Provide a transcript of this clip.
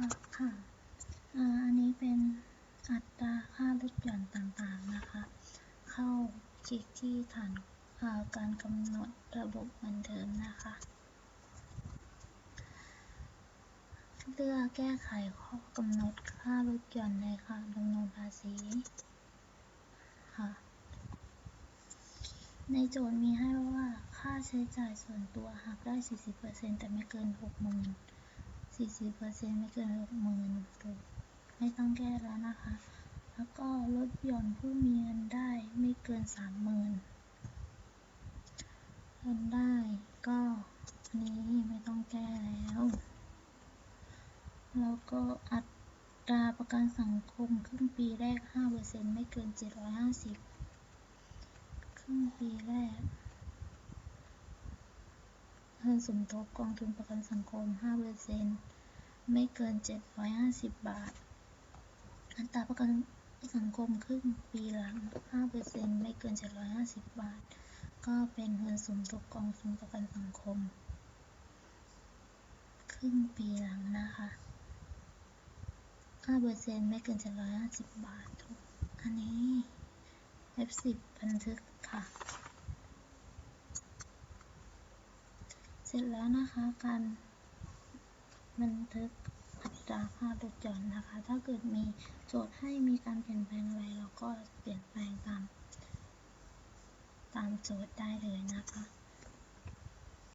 ค่ะค่ะอ่าอันนี้เป็นอัตราค่าลดหย่อนต่างๆนะคะ เข้าคลิกที่ฐานาการกำหนดระบบเหมือนเดิมนะคะ เลือกแก้ไขข้อกำหนดค่าลดหย่อนในการดำเนินภาษีค่ะในโจทย์มีให้ว่าค่าใช้จ่ายส่วนตัวหักได้ 40%แต่ไม่เกิน 60,000 40%ไม่เกิน60,000ถูไม่ต้องแก้แล้วนะคะ แล้วก็ลดหย่อนผู้มีเงินได้ไม่เกิน 30,000เงินได้ก็นี้ไม่ต้องแก้แล้ว แล้วก็อัตราประกันสังคมครึ่งปีแรก 5%ไม่เกิน 750 ครึ่งปีแรก สมทบกองทุนประกันสังคม 5%ไม่เกิน 750 บาท อัตราประกันสังคมครึ่งปีหลัง 5%ไม่เกิน 750 บาท ก็เป็นเงินสมทบกองทุนประกันสังคม ครึ่งปีหลังนะคะ 5%ไม่เกิน 750 บาท อันนี้ F10 บันทึกค่ะ เสร็จแล้วนะคะการบันทึกอัตราค่าลดหย่อนนะคะ ถ้าเกิดมีโจทย์ให้มีการเปลี่ยนแปลงอะไรเราก็เปลี่ยนแปลงตาม ตามโจทย์ได้เลยนะคะ